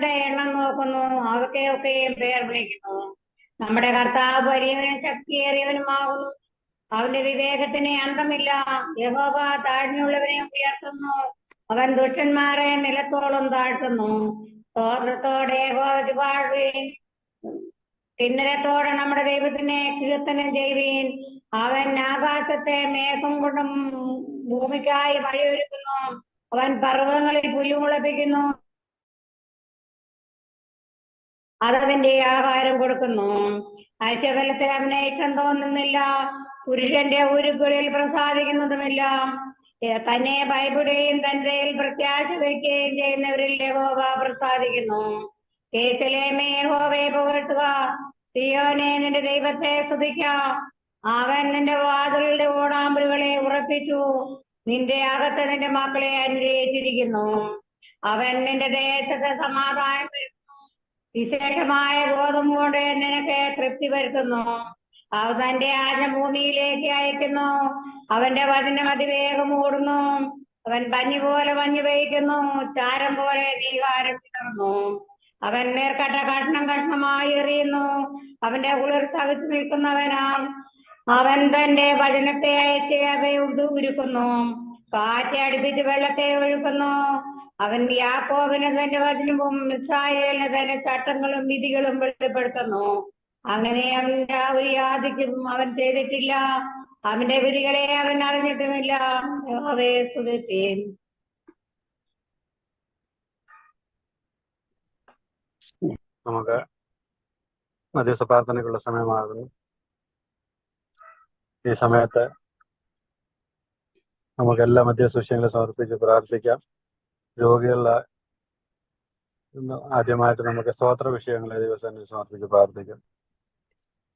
നക്ഷത്രങ്ങളുടെ എണ്ണം നോക്കുന്നു ഒക്കെ പേർ വിളിക്കുന്നു. നമ്മുടെ കർത്താവ് വലിയവനും ശക്തിയേറിയവനുമാകുന്നു. അവന്റെ വിവേകത്തിന് അന്തമില്ല. യഹോബ താഴ്ന്നുള്ളവനെ ഉയർത്തുന്നു. അവൻ ദുഷ്ടന്മാരെ നിലത്തോളം താഴ്ത്തുന്നു. സ്തോത്രത്തോടെ യഹോവയ്ക്ക് പാടുകയും കിന്നരത്തോടെ നമ്മുടെ ദൈവത്തിനെ കീർത്തനം ചെയ്യുവീൻ. അവൻ ആകാശത്തെ മേഘം കൊണ്ടും ഭൂമിക്കായി വഴിയൊരുക്കുന്നു. അവൻ പർവതങ്ങളിൽ പുല്ലുമുളപ്പിക്കുന്നു. അതവന്റെ ആഹാരം കൊടുക്കുന്നു. ആഴ്ചകാലത്തിൽ അവനെ ഇഷ്ടം തോന്നുന്നില്ല. പുരുഷന്റെ ഉരുക്കുകളിൽ പ്രസാദിക്കുന്നതുമില്ല. തന്നെ ഭയപ്പെടുകയും തന്റെ പ്രത്യാശ വയ്ക്കുകയും ചെയ്യുന്നവരിൽ യഹോവ പ്രസാദിക്കുന്നു. കേസിലേമേ യഹോവയെ പുകഴ്ത്തുക. സിയോനെ നിന്റെ ദൈവത്തെ സ്തുതിക്ക. അവൻ നിന്റെ വാതിലുടെ ഓടാമ്പലുകളെ ഉറപ്പിച്ചു. നിന്റെ അകത്ത് നിന്റെ മക്കളെ അനുഗ്രഹിച്ചിരിക്കുന്നു. അവൻ നിന്റെ ദേശത്തെ സമാധാനം വിശേഷമായ ഗോതമ്പ് കൊണ്ട് നിനക്ക് തൃപ്തി വരുത്തുന്നു. അവ തന്റെ ആജ്ഞ ഭൂമിയിലേക്ക് അയക്കുന്നു അവന്റെ വചനം അതിവേഗം ഓടുന്നു. അവൻ പഞ്ഞി പോലെ പഞ്ഞു പെയ്ക്കുന്നു. ചാരം പോലെ നീകാരം ചിതറുന്നു അവൻ നേർക്കട്ട കഷ്ണം കഷ്ണമായി എറിയുന്നു. അവന്റെ കുളിർ തകച്ചു നിൽക്കുന്നവനാം അവൻ തന്റെ വചനത്തെ അയച്ച് അവയെ ഉരു- ഉരുക്കുന്നു. കാറ്റ് അടുപ്പിച്ച് വെള്ളത്തെ ഒഴുക്കുന്നു. അവൻ യാക്കോബിന് തന്റെ വചനവും ഇസ്രായേലിന് തന്റെ ചട്ടങ്ങളും വിധികളും വെളിപ്പെടുത്തുന്നു. അങ്ങനെ അവൻ ഒരു യാതിക്കും അവൻ ചെയ്തിട്ടില്ല. അവന്റെ വിധികളെ അവൻ അറിഞ്ഞിട്ടുമില്ല. അവയെ സ്തുതിപ്പീൻ നമുക്ക് മധ്യസ്ഥാർത്ഥനയ്ക്കുള്ള സമയമാകുന്നു. ഈ സമയത്ത് നമുക്ക് എല്ലാ മധ്യസ്ഥ വിഷയങ്ങളും സമർപ്പിച്ച് പ്രാർത്ഥിക്കാം. രോഗികളുടെ ആദ്യമായിട്ട് നമുക്ക് സ്തോത്ര വിഷയങ്ങളെ ദിവസം സമർപ്പിച്ച് പ്രാർത്ഥിക്കും.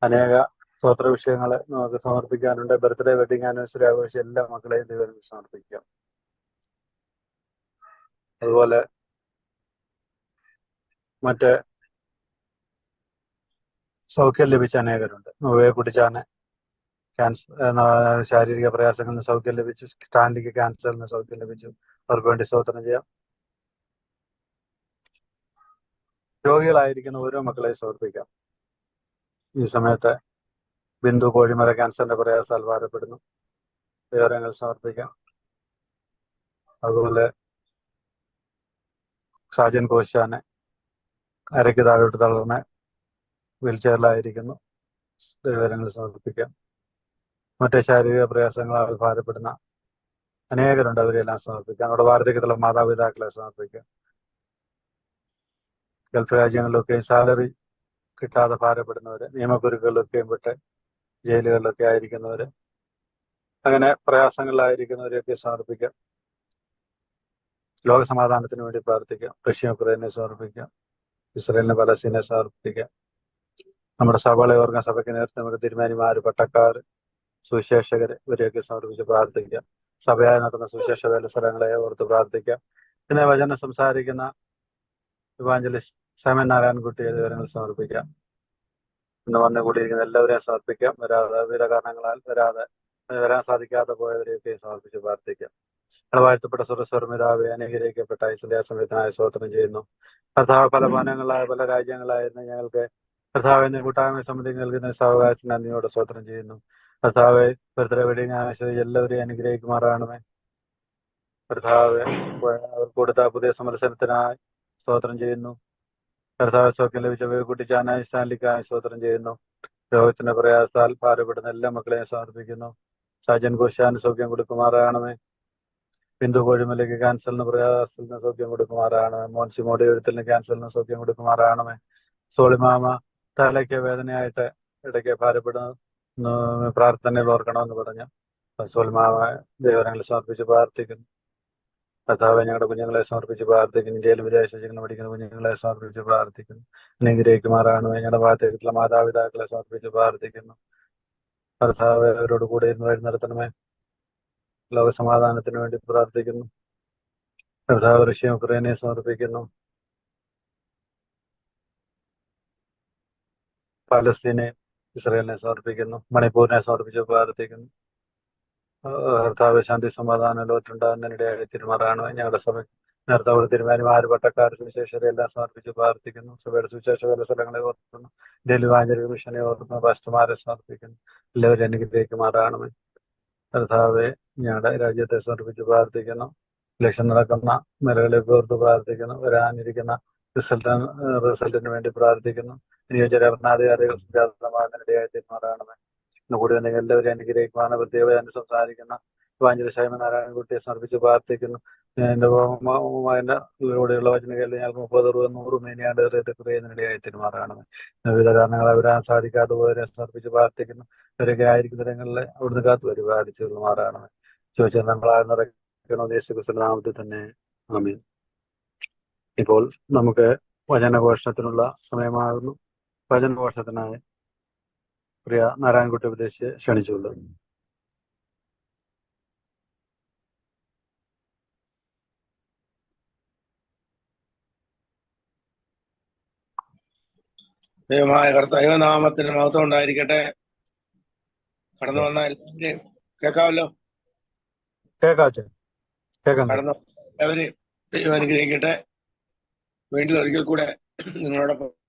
അനേക സ്തോത്ര വിഷയങ്ങൾ നമുക്ക് സമർപ്പിക്കാനുണ്ട്. ബർത്ത്ഡേ വെഡിങ് ആനിവേഴ്സറി ആഘോഷം എല്ലാ മക്കളെയും ദൈവം സമർപ്പിക്കാം. അതുപോലെ മറ്റ് സൗഖ്യം ലഭിച്ച അനേകരുണ്ട്. നോവയെ കുടിച്ചാണ് ക്യാൻസർ ശാരീരിക പ്രയാസങ്ങളിൽ നിന്ന് സൗഖ്യം ലഭിച്ചു. സ്റ്റാൻഡിക്ക് ക്യാൻസറിൽ നിന്ന് സൗഖ്യം ലഭിച്ചു. അവർക്ക് വേണ്ടി സ്തോത്രം ചെയ്യാം. രോഗികളായിരിക്കുന്ന ഓരോ മക്കളെയും സമർപ്പിക്കാം. ഈ സമയത്ത് ബിന്ദു കോഴിമല ക്യാൻസറിന്റെ പ്രയാസാൽ ഭാരപ്പെടുന്നു. വിവരങ്ങൾ സമർപ്പിക്കാം. അതുപോലെ സാജൻ കോശാനെ അരയ്ക്ക് താഴോട്ട് തളർന്ന് വീൽചെയറിലായിരിക്കുന്നു വിവരങ്ങൾ സമർപ്പിക്കാം. മറ്റ് ശാരീരിക പ്രയാസങ്ങളാൽ ഭാരപ്പെടുന്ന അനേകരുണ്ട് അവരെല്ലാം സമർപ്പിക്കാം. നമ്മുടെ വാർദ്ധക്യത്തിലുള്ള മാതാപിതാക്കളെ സമർപ്പിക്കാം. ഗൾഫ് രാജ്യങ്ങളിലൊക്കെ സാലറി കിട്ടാതെ ഭാരപ്പെടുന്നവര് നിയമക്കുരുക്കളിലൊക്കെയും പെട്ട് ജയിലുകളിലൊക്കെ ആയിരിക്കുന്നവര് അങ്ങനെ പ്രയാസങ്ങളിലായിരിക്കുന്നവരെയൊക്കെ സമർപ്പിക്കാം. ലോകസമാധാനത്തിന് വേണ്ടി പ്രാർത്ഥിക്കാം. റഷ്യ ഉക്രൈനെ സമർപ്പിക്കാം. ഇസ്രയേലിനെ പലസ്തീനെ സമർപ്പിക്കാം. നമ്മുടെ സഭകളെ ഓർഗ സഭയ്ക്ക് നേരത്തെ നമ്മുടെ തീരുമാനിമാർ പട്ടക്കാർ സുവിശേഷകര് ഇവരെയൊക്കെ സമർപ്പിച്ച് പ്രാർത്ഥിക്കാം. സഭയായി നടക്കുന്ന സുവിശേഷ വേല സ്ഥലങ്ങളെ ഓർത്ത് പ്രാർത്ഥിക്കാം. പിന്നെ വചന സംസാരിക്കുന്ന ഇവാഞ്ചലിസ്റ്റ് സേമൻ നാരായൺകുട്ടി വിവരങ്ങൾ സമർപ്പിക്കാം. ഇന്ന് വന്നു കൂടിയിരിക്കുന്ന എല്ലാവരെയും സമർപ്പിക്കാം. വരാതെ വിവിധ കാരണങ്ങളാൽ വരാതെ വരാൻ സാധിക്കാതെ പോയവരെയൊക്കെ സമർപ്പിച്ച് പ്രാർത്ഥിക്കാം. വാഴ്ത്തപ്പെട്ട സുരസ്വർമിതാവെ അനുഗ്രഹിക്കപ്പെട്ട ഐശ്വര്യ സമയത്തിനായി സ്തോത്രം ചെയ്യുന്നു. കർത്താവ് പല ഭവനങ്ങളായ പല രാജ്യങ്ങളായിരുന്നു ഞങ്ങൾക്ക് കർത്താവിന്റെ കൂട്ടായ്മ സമിതി നൽകുന്ന സാവകാശം നന്ദിയോടെ സ്തോത്രം ചെയ്യുന്നു. കർത്താവ് വെഡിങ് ആവശ്യം എല്ലാവരെയും അനുഗ്രഹിക്കുമാറാണമേ കർത്താവ് അവർ കൊടുത്ത പുതിയ സമരസനത്തിനായി സ്തോത്രം ചെയ്യുന്നു. കർത്താവ് സൗഖ്യം ലഭിച്ച കുട്ടിച്ചാനായി സ്റ്റാൻലിക്കായി സ്തോത്രം ചെയ്യുന്നു. രോഗത്തിന്റെ പ്രയാസാൽ ഭാരപ്പെടുന്ന എല്ലാ മക്കളെയും സമർപ്പിക്കുന്നു. സജൻ ഘോഷാന് സൗഖ്യം കൊടുക്കുമാറാണമേ ബിന്ദു കോഴിമലയ്ക്ക് ക്യാൻസറിന് പ്രയാസത്തിന് സൗഖ്യം കൊടുക്കുമാറാണമേ മോൻസി മോഡി എഴുത്തിന് ക്യാൻസറിന് സൗഖ്യം കൊടുക്കുമാറാണമേ സോളിമാമ തലയ്ക്ക് വേദനയായിട്ട് ഇടയ്ക്ക് ഭാരപ്പെടുന്നു. പ്രാർത്ഥനയിൽ ഓർക്കണമെന്ന് പറഞ്ഞു സോളിമാമ ദൈവരങ്ങൾ സമർപ്പിച്ച് പ്രാർത്ഥിക്കുന്നു. കർത്താവ് ഞങ്ങളുടെ കുഞ്ഞുങ്ങളെ സമർപ്പിച്ച് പ്രാർത്ഥിക്കുന്നു. ഇന്ത്യയിൽ വിദേശിക്കുന്ന പഠിക്കുന്ന കുഞ്ഞുങ്ങളെ സമർപ്പിച്ച് പ്രാർത്ഥിക്കുന്നു. അനുഗ്രഹിക്കുമാറാണ് ഞങ്ങളുടെ ഭാഗത്തേക്കുള്ള മാതാപിതാക്കളെ സമർപ്പിച്ച് പ്രാർത്ഥിക്കുന്നു. കർത്താവ് അവരോട് കൂടെ ഇരുന്ന് വഴി നടത്തണമേ. ലോകസമാധാനത്തിന് വേണ്ടി പ്രാർത്ഥിക്കുന്നു. കർത്താവ് റഷ്യ ഉക്രൈനെ സമർപ്പിക്കുന്നു. പാലസ്തീനെ ഇസ്രയേലിനെ സമർപ്പിക്കുന്നു. മണിപ്പൂരിനെ സമർപ്പിച്ച് പ്രാർത്ഥിക്കുന്നു. കർത്താവ് ശാന്തി സമാധാനം ലോകത്തുണ്ടാകുന്നതിനിടയായി തിരുമാറാണ്. ഞങ്ങളുടെ സഭ അവിടെ ആര് പട്ടക്കാർ സുവിശേഷത എല്ലാം സമർപ്പിച്ച് പ്രാർത്ഥിക്കുന്നു. സഭയുടെ സുവിശേഷ പല സ്ഥലങ്ങളെ ഓർക്കുന്നു. ഡൽഹി വാഞ്ചരിക മിഷനെ ഓർക്കുന്നു. പാസ്റ്റർമാരെ സമർപ്പിക്കുന്നു. എല്ലാവരും അനുഗ്രഹിക്കുമാറാണമേ കർത്താവെ ഞങ്ങളുടെ രാജ്യത്തെ സമർപ്പിച്ച് പ്രാർത്ഥിക്കുന്നു. ഇലക്ഷൻ നടക്കുന്ന നിലകളെ ഓർത്ത് പ്രാർത്ഥിക്കുന്നു. വരാനിരിക്കുന്ന റിസൾട്ട് റിസൾട്ടിന് വേണ്ടി പ്രാർത്ഥിക്കുന്നു. നിയോജക ഭരണാധികാരികൾ സുജാതമാകാനിടയായി തീരുമാറാണമേ. കൂടി തന്നെ എല്ലാവരും അനുഗ്രഹിക്കുവാണ് പ്രത്യേകത സംസാരിക്കുന്ന വാഞ്ചിത ശൈമനാരായണൻകുട്ടിയെ സമർപ്പിച്ച് പ്രാർത്ഥിക്കുന്നു. എന്റെ എന്റെ വചന വചനകളിൽ ഞങ്ങൾക്ക് മുപ്പത് രൂപ നൂറ് മേനിയാണ്ട് ഹൃദയത്തിനിടയായി തിരുമാറാണ് വിവിധ കാരണങ്ങൾ വരാൻ സാധിക്കാതെ പോയവരെ സമർപ്പിച്ച് പ്രാർത്ഥിക്കുന്നു. ഇവരൊക്കെ ആയിരിക്കുന്ന ഇടങ്ങളിൽ അവിടുന്ന് കാത്തു പരിപാലിച്ചു തിരുമാറാണ് ചോദിച്ചാൽ നമ്മളാൽ നിറയ്ക്കണോ നാമത്തിൽ തന്നെ. ആമീൻ. ഇപ്പോൾ നമുക്ക് വചനഘോഷത്തിനുള്ള സമയമാകുന്നു. വചനഘോഷത്തിനായി പ്രിയ നാരായണൻകുട്ടി ഉപദേശിച്ച് ക്ഷണിച്ചുള്ളൂ. ദൈവമായ കർത്തൈവനാമത്തിന് മഹത്വം ഉണ്ടായിരിക്കട്ടെ. കടന്നു വന്ന എല്ലാവരെയും കേൾക്കാമല്ലോ? കടന്നു എല്ലാവരെയും ദൈവം അനുഗ്രഹിക്കട്ടെ. വീണ്ടും ഒരിക്കൽ കൂടെ നിങ്ങളോടൊപ്പം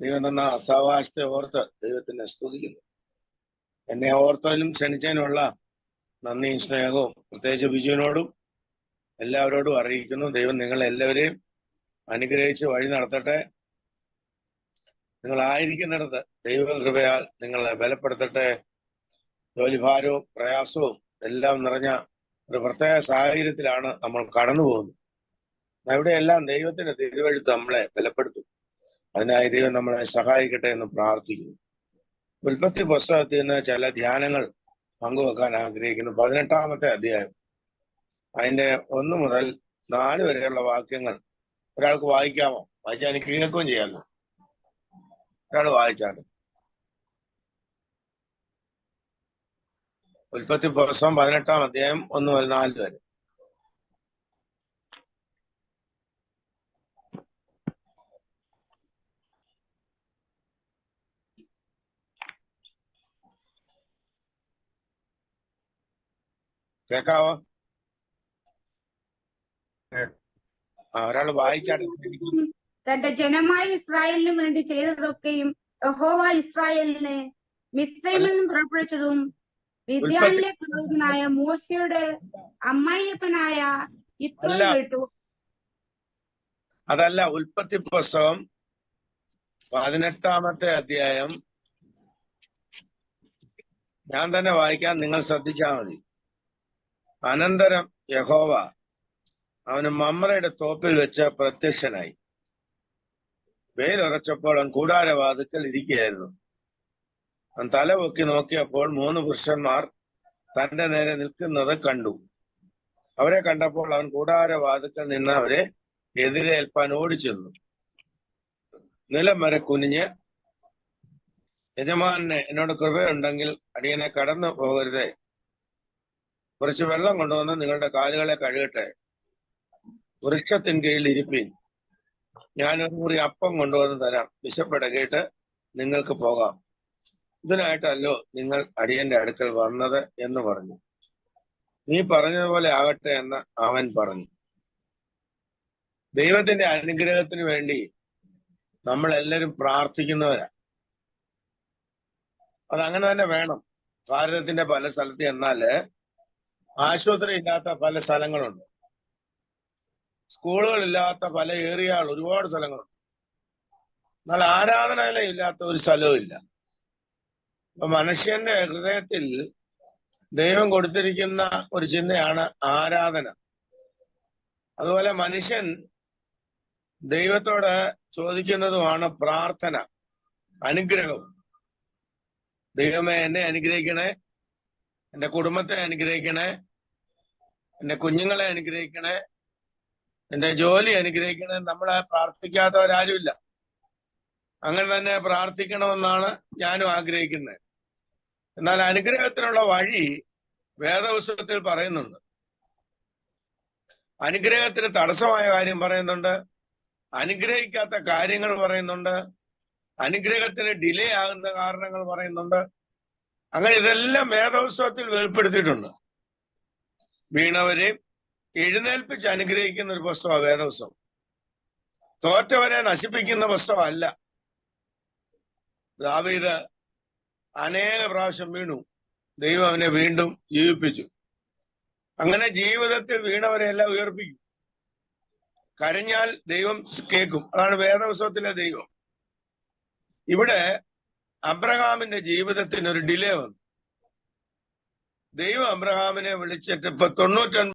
ദൈവം തന്ന അസാവാശത്തെ ഓർത്ത് ദൈവത്തിനെ സ്തുതിക്കുന്നു. എന്നെ ഓർത്തതിനും ക്ഷണിച്ചതിനുള്ള നന്ദിയും സ്നേഹവും പ്രത്യേകിച്ച് ബിജുവിനോടും എല്ലാവരോടും അറിയിക്കുന്നു. ദൈവം നിങ്ങൾ എല്ലാവരെയും അനുഗ്രഹിച്ച് വഴി നടത്തട്ടെ. നിങ്ങളായിരിക്കുന്നിടത്ത് ദൈവകൃപയാൽ നിങ്ങളെ ബലപ്പെടുത്തട്ടെ. ജോലിഭാരവും പ്രയാസവും എല്ലാം നിറഞ്ഞ ഒരു പ്രത്യേക സാഹചര്യത്തിലാണ് നമ്മൾ കടന്നു പോകുന്നത് അവിടെയെല്ലാം ദൈവത്തിന്റെ തിരുവഴുത്ത് നമ്മളെ ബലപ്പെടുത്തും. അതിനായി ദൈവം നമ്മളെ സഹായിക്കട്ടെ എന്ന് പ്രാർത്ഥിക്കുന്നു. ഉൽപ്പത്തി പുസ്തകത്തിൽ നിന്ന് ചില ധ്യാനങ്ങൾ പങ്കുവെക്കാൻ ആഗ്രഹിക്കുന്നു. പതിനെട്ടാമത്തെ അധ്യായം. അതിന്റെ ഒന്ന് മുതൽ നാല് വരെയുള്ള വാക്യങ്ങൾ ഒരാൾക്ക് വായിക്കാമോ? വായിച്ചാൽ എനിക്ക് കേൾക്കുകയും ചെയ്യാമല്ലോ. ഒരാൾ വായിച്ചാണ് ഉൽപ്പത്തി പുസ്തകം പതിനെട്ടാം അധ്യായം ഒന്ന് മുതൽ നാല് വരെ. കേക്കാവോ? ഒരാൾ വായിച്ചാട്ടെ. തന്റെ ജനമായ ഇസ്രായേലിന് വേണ്ടി ചെയ്തതൊക്കെയും യഹോവ ഇസ്രായേലിനെ മിസ്രൈമിൽ നിന്നും പുറപ്പെടുവിച്ചതും വിദ്യാലയ പുരോഹിതനായ മോശയുടെ അമ്മായിയപ്പനായ ഇത്രയും കേട്ടു. അതല്ല ഉൽപ്പത്തി പുസ്തകം പതിനെട്ടാമത്തെ അധ്യായം. ഞാൻ തന്നെ വായിക്കാൻ നിങ്ങൾ ശ്രദ്ധിച്ചാൽ മതി. അനന്തരം യഹോവ അവന് മമ്മറയുടെ തോപ്പിൽ വെച്ച് പ്രത്യക്ഷനായി. വെയിലുറച്ചപ്പോൾ അവൻ കൂടാരവാതുക്കൽ ഇരിക്കുകയായിരുന്നു. അവൻ തല പൊക്കി നോക്കിയപ്പോൾ മൂന്ന് പുരുഷന്മാർ തന്റെ നേരെ നിൽക്കുന്നത് കണ്ടു. അവരെ കണ്ടപ്പോൾ അവൻ കൂടാരവാതുക്കൽ നിന്ന് അവരെ എതിരേൽപ്പാൻ ഓടിച്ചെന്നു. നിലം വരെ കുനിഞ്ഞ് യജമാനെ എന്നോട് കൃപയുണ്ടെങ്കിൽ അടിയനെ കടന്നു പോകരുതേ. കുറച്ച് വെള്ളം കൊണ്ടുവന്ന് നിങ്ങളുടെ കാലുകളെ കഴുകട്ടെ. വൃക്ഷത്തിൻ കീഴിൽ ഇരിപ്പിൻ. ഞാനൊരു മുറി അപ്പം കൊണ്ടുവന്ന് തരാം. വിശപ്പെടുകയിട്ട് നിങ്ങൾക്ക് പോകാം. ഇതിനായിട്ടല്ലോ നിങ്ങൾ അടിയന്റെ അടുക്കൽ വന്നത് എന്ന് പറഞ്ഞു. നീ പറഞ്ഞതുപോലെ ആകട്ടെ എന്ന് അവൻ പറഞ്ഞു. ദൈവത്തിന്റെ അനുഗ്രഹത്തിന് വേണ്ടി നമ്മൾ എല്ലാവരും പ്രാർത്ഥിക്കുന്നവരാ. അതങ്ങനെ തന്നെ വേണം. ഭാരതത്തിന്റെ പല സ്ഥലത്ത് എന്നാൽ ആശുപത്രി ഇല്ലാത്ത പല സ്ഥലങ്ങളുണ്ട്. സ്കൂളുകളില്ലാത്ത പല ഏരിയകൾ ഒരുപാട് സ്ഥലങ്ങളുണ്ട്. എന്നാൽ ആരാധനാലയം ഇല്ലാത്ത ഒരു സ്ഥലവും ഇല്ല. അപ്പൊ മനുഷ്യന്റെ ഹൃദയത്തിൽ ദൈവം കൊടുത്തിരിക്കുന്ന ഒരു ചിന്തയാണ് ആരാധന. അതുപോലെ മനുഷ്യൻ ദൈവത്തോട് ചോദിക്കുന്നതുമാണ് പ്രാർത്ഥന അനുഗ്രഹം. ദൈവമേ എന്നെ അനുഗ്രഹിക്കണേ. എന്റെ കുടുംബത്തെ അനുഗ്രഹിക്കണേ. എന്റെ കുഞ്ഞുങ്ങളെ അനുഗ്രഹിക്കണേ. എന്റെ ജോലി അനുഗ്രഹിക്കണേ. നമ്മളെ പ്രാർത്ഥിക്കാത്തവരാരുമില്ല. അങ്ങനെ തന്നെ പ്രാർത്ഥിക്കണമെന്നാണ് ഞാനും ആഗ്രഹിക്കുന്നത്. എന്നാൽ അനുഗ്രഹത്തിനുള്ള വഴി വേദപുസ്തകത്തിൽ പറയുന്നുണ്ട്. അനുഗ്രഹത്തിന് തടസ്സമായ കാര്യം പറയുന്നുണ്ട്. അനുഗ്രഹിക്കാത്ത കാര്യങ്ങൾ പറയുന്നുണ്ട്. അനുഗ്രഹത്തിന് ഡിലേ ആകുന്ന കാരണങ്ങൾ പറയുന്നുണ്ട്. അങ്ങനെ ഇതെല്ലാം വേദോത്സവത്തിൽ വെളിപ്പെടുത്തിയിട്ടുണ്ട്. വീണവരെ എഴുന്നേൽപ്പിച്ച് അനുഗ്രഹിക്കുന്ന ഒരു പുസ്തകമാണ് വേദോത്സവം. തോറ്റവരെ നശിപ്പിക്കുന്ന പുസ്തകമല്ല. ദാവീദ് അനേക പ്രാവശ്യം വീണു. ദൈവം അവനെ വീണ്ടും ജീവിപ്പിച്ചു. അങ്ങനെ ജീവിതത്തിൽ വീണവരെ എല്ലാം ഉയർപ്പിക്കും. കരഞ്ഞാൽ ദൈവം കേൾക്കും. അതാണ് വേദോത്സവത്തിലെ ദൈവം. ഇവിടെ അബ്രഹാമിന്റെ ജീവിതത്തിന് ഒരു ഡിലേ വന്നു. ദൈവം അബ്രഹാമിനെ വിളിച്ചിട്ട് ഇപ്പൊ തൊണ്ണൂറ്റൊൻപത്